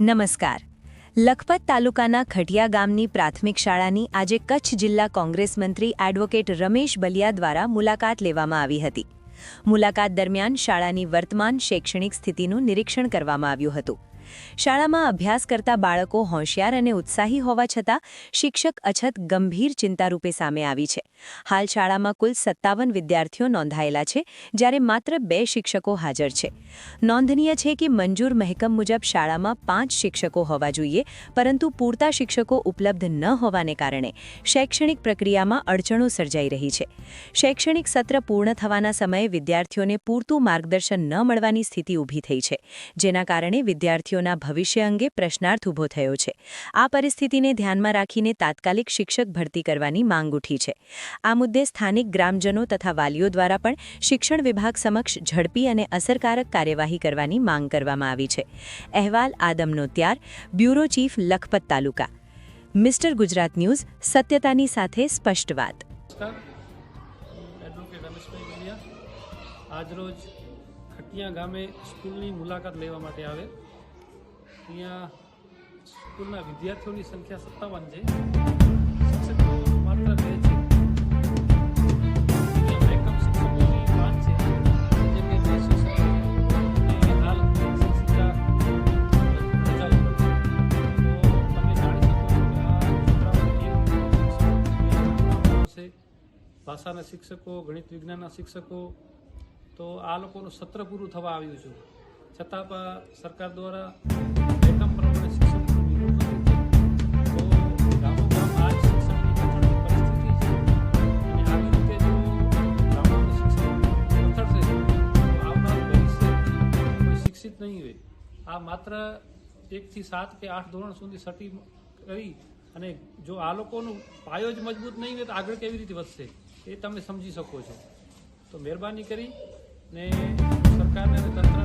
નમસ્કાર. લખપત તાલુકાના ખટિયા ગામની પ્રાથમિક શાળાની આજે કચ્છ જિલ્લા કોંગ્રેસ મંત્રી એડવોકેટ રમેશ બલિયા દ્વારા મુલાકાત લેવામાં આવી હતી. મુલાકાત દરમિયાન શાળાની વર્તમાન શૈક્ષણિક સ્થિતિનું નિરીક્ષણ કરવામાં આવ્યું હતું. શાળામાં અભ્યાસ કરતા બાળકો હોશિયાર અને ઉત્સાહી હોવા છતાં શિક્ષક અછત ગંભીર ચિંતારૂપે સામે આવી છે. હાલ શાળામાં કુલ સત્તાવન વિદ્યાર્થીઓ નોંધાયેલા છે, જ્યારે માત્ર બે શિક્ષકો હાજર છે. નોંધનીય છે કે મંજૂર મહેકમ મુજબ શાળામાં પાંચ શિક્ષકો હોવા જોઈએ, પરંતુ પૂરતા શિક્ષકો ઉપલબ્ધ ન હોવાને કારણે શૈક્ષણિક પ્રક્રિયામાં અડચણો સર્જાઈ રહી છે. શૈક્ષણિક સત્ર પૂર્ણ થવાના સમયે વિદ્યાર્થીઓને પૂરતું માર્ગદર્શન ન મળવાની સ્થિતિ ઊભી થઈ છે, જેના કારણે વિદ્યાર્થીઓના ભવિષ્ય અંગે પ્રશ્નાર્થ ઊભો થયો છે. આ પરિસ્થિતિને ધ્યાનમાં રાખીને તાત્કાલિક શિક્ષક ભરતી કરવાની માંગ ઉઠી છે. આ મુદ્દે સ્થાનિક ગ્રામજનો તથા વાલીઓ દ્વારા પણ શિક્ષણ વિભાગ સમક્ષ ઝડપી અને અસરકારક કાર્યવાહી કરવાની માંગ કરવામાં આવી છે. અહેવાલ આદમનો ત્યાર, bureau chief Lakhpat taluka. Mister Gujarat news, સત્યતાની સાથે સ્પષ્ટ વાત. આજરોજ ખટિયા ગામે સ્કૂલની મુલાકાત લેવા માટે આવે. અહીંયા સ્કૂલના વિદ્યાર્થીઓની સંખ્યા સત્તાવન છે. શિક્ષકો માત્ર બે છે. ભાષાના શિક્ષકો, ગણિત વિજ્ઞાનના શિક્ષકો, તો આ લોકોનું સત્ર પૂરું થવા આવ્યું છે. છતાં પણ સરકાર દ્વારા આ માત્ર એકથી સાત કે આઠ ધોરણ સુધી સટી કરી અને જો આ લોકોનું પાયો જ મજબૂત નહીં હોય તો આગળ કેવી રીતે વધશે, એ તમે સમજી શકો છો. તો મહેરબાની કરી ને સરકારને અને તંત્રને